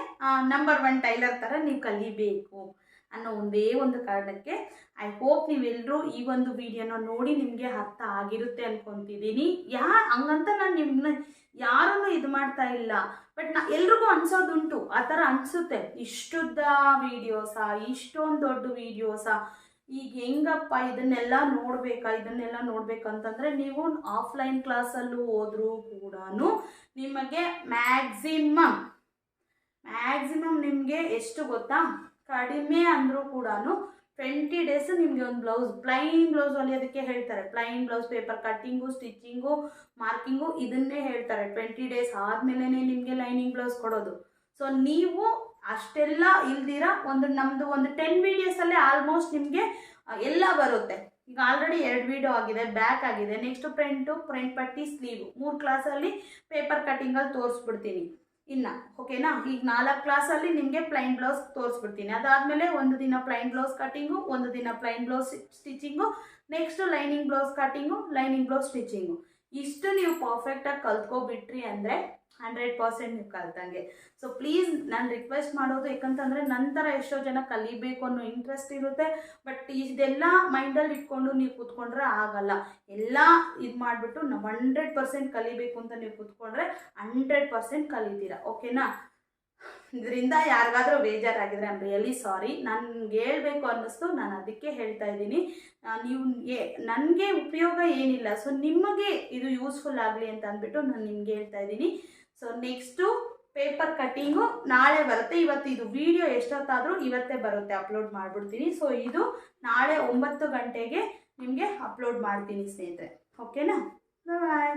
ನಂಬರ್ ಒನ್ ಟೈಲರ್ ಥರ ನೀವು ಕಲಿಬೇಕು. ಅನ್ನೋ ಒಂದೇ ಒಂದು ಕಾರಣಕ್ಕೆ ಐ ಹೋಪ್ ನೀವೆಲ್ಲರೂ ಈ ಒಂದು ವಿಡಿಯೋನ ನೋಡಿ ನಿಮಗೆ ಅರ್ಥ ಆಗಿರುತ್ತೆ ಅನ್ಕೊತಿದ್ದೀನಿ. ಯಾ, ಹಂಗಂತ ನಾನು ನಿಮ್ಮನ್ನ ಯಾರನ್ನು ಇದು ಮಾಡ್ತಾ ಇಲ್ಲ. ಬಟ್ ನಾ ಎಲ್ರಿಗೂ ಅನ್ಸೋದುಂಟು. ಆ ಥರ ಅನಿಸುತ್ತೆ. ಇಷ್ಟುದ್ದ ವೀಡಿಯೋಸ ಇಷ್ಟೊಂದು ದೊಡ್ಡ ವೀಡಿಯೋಸ ಈಗ ಹೆಂಗಪ್ಪ ಇದನ್ನೆಲ್ಲ ನೋಡಬೇಕಾ, ಇದನ್ನೆಲ್ಲ ನೋಡ್ಬೇಕಂತಂದರೆ ನೀವು ಆಫ್ಲೈನ್ ಕ್ಲಾಸಲ್ಲೂ ಹೋದ್ರೂ ಕೂಡ ನಿಮಗೆ ಮ್ಯಾಕ್ಸಿಮಮ್ ಮ್ಯಾಕ್ಸಿಮಮ್ ನಿಮಗೆ ಎಷ್ಟು ಗೊತ್ತಾ? ಕಡಿಮೆ ಅಂದರೂ ಕೂಡ ಟ್ವೆಂಟಿ ಡೇಸ್ ನಿಮಗೆ ಒಂದು ಬ್ಲೌಸ್ ಪ್ಲೈನ್ ಬ್ಲೌಸ್ ಹೊಲಿಯೋದಕ್ಕೆ ಹೇಳ್ತಾರೆ. Plain blouse paper cutting stitching marking ಇದನ್ನೇ ಹೇಳ್ತಾರೆ. ಟ್ವೆಂಟಿ ಡೇಸ್ ಆದಮೇಲೆ ನಿಮಗೆ ಲೈನಿಂಗ್ ಬ್ಲೌಸ್ ಕೊಡೋದು. ಸೊ ನೀವು ಅಷ್ಟೆಲ್ಲ ಇಲ್ದಿರ ಒಂದು ನಮ್ಮದು ಒಂದು ಟೆನ್ ವೀಡಿಯೋಸಲ್ಲೇ ಆಲ್ಮೋಸ್ಟ್ ನಿಮಗೆ ಎಲ್ಲ ಬರುತ್ತೆ. ಈಗ ಆಲ್ರೆಡಿ ಎರಡು ವೀಡಿಯೋ ಆಗಿದೆ ಬ್ಯಾಕ್ ಆಗಿದೆ. ನೆಕ್ಸ್ಟ್ ಫ್ರಂಟು ಫ್ರಂಟ್ ಪಟ್ಟಿ ಸ್ಲೀವ್ ಮೂರು ಕ್ಲಾಸಲ್ಲಿ ಪೇಪರ್ ಕಟ್ಟಿಂಗಲ್ಲಿ ತೋರಿಸ್ಬಿಡ್ತೀನಿ. ಇನ್ನು ಓಕೆನಾ ಈಗ ನಾಲ್ಕು ಕ್ಲಾಸಲ್ಲಿ ನಿಮಗೆ ಪ್ಲೈನ್ ಬ್ಲೌಸ್ ತೋರಿಸ್ಬಿಡ್ತೀನಿ. ಅದಾದಮೇಲೆ ಒಂದು ದಿನ ಪ್ಲೈನ್ ಬ್ಲೌಸ್ ಕಟ್ಟಿಂಗು ಒಂದು ದಿನ plain blouse stitching next lining blouse cutting lining blouse stitching ಇಷ್ಟು ನೀವು ಪರ್ಫೆಕ್ಟಾಗಿ ಕಲ್ತ್ಕೊಬಿಟ್ರಿ ಅಂದರೆ ಹಂಡ್ರೆಡ್ ಪರ್ಸೆಂಟ್ ನೀವು ಕಲ್ತಂಗೆ. ಸೊ ಪ್ಲೀಸ್ ನಾನು ರಿಕ್ವೆಸ್ಟ್ ಮಾಡೋದು ಯಾಕಂತಂದರೆ ನಂತರ ಎಷ್ಟೋ ಜನ ಕಲಿಬೇಕು ಅನ್ನೋ ಇಂಟ್ರೆಸ್ಟ್ ಇರುತ್ತೆ ಬಟ್ ಇದೆಲ್ಲ ಮೈಂಡಲ್ಲಿ ಇಟ್ಕೊಂಡು ನೀವು ಕೂತ್ಕೊಂಡ್ರೆ ಆಗಲ್ಲ. ಎಲ್ಲ ಇದು ಮಾಡಿಬಿಟ್ಟು ನಾವು ಹಂಡ್ರೆಡ್ ಪರ್ಸೆಂಟ್ ಕಲಿಬೇಕು ಅಂತ ನೀವು ಕೂತ್ಕೊಂಡ್ರೆ ಹಂಡ್ರೆಡ್ ಪರ್ಸೆಂಟ್ ಕಲಿತೀರಾ. ಓಕೆನಾ ಇದರಿಂದ ಯಾರಿಗಾದರೂ ಬೇಜಾರಾಗಿದ್ರೆ ಐಮ್ ರಿಯಲಿ ಸಾರಿ ನನಗೆ ಹೇಳಬೇಕು ಅನ್ನಿಸ್ತು, ನಾನು ಅದಕ್ಕೆ ಹೇಳ್ತಾ ಇದ್ದೀನಿ. ನೀವು ನನಗೆ ಉಪಯೋಗ ಏನಿಲ್ಲ. ಸೊ ನಿಮಗೆ ಇದು ಯೂಸ್ಫುಲ್ ಆಗಲಿ ಅಂತ ಅಂದ್ಬಿಟ್ಟು ನಾನು ನಿಮಗೆ ಹೇಳ್ತಾ ಇದ್ದೀನಿ. ಸೊ ನೆಕ್ಸ್ಟು ಪೇಪರ್ ಕಟ್ಟಿಂಗು ನಾಳೆ ಬರುತ್ತೆ. ಇವತ್ತು ಇದು ವಿಡಿಯೋ ಎಷ್ಟೊತ್ತಾದರೂ ಇವತ್ತೇ ಬರುತ್ತೆ ಅಪ್ಲೋಡ್ ಮಾಡಿಬಿಡ್ತೀನಿ. ಸೊ ಇದು ನಾಳೆ ಒಂಬತ್ತು ಗಂಟೆಗೆ ನಿಮಗೆ ಅಪ್ಲೋಡ್ ಮಾಡ್ತೀನಿ ಸ್ನೇಹಿತರೆ. ಓಕೆನಾ ಬಾಯ್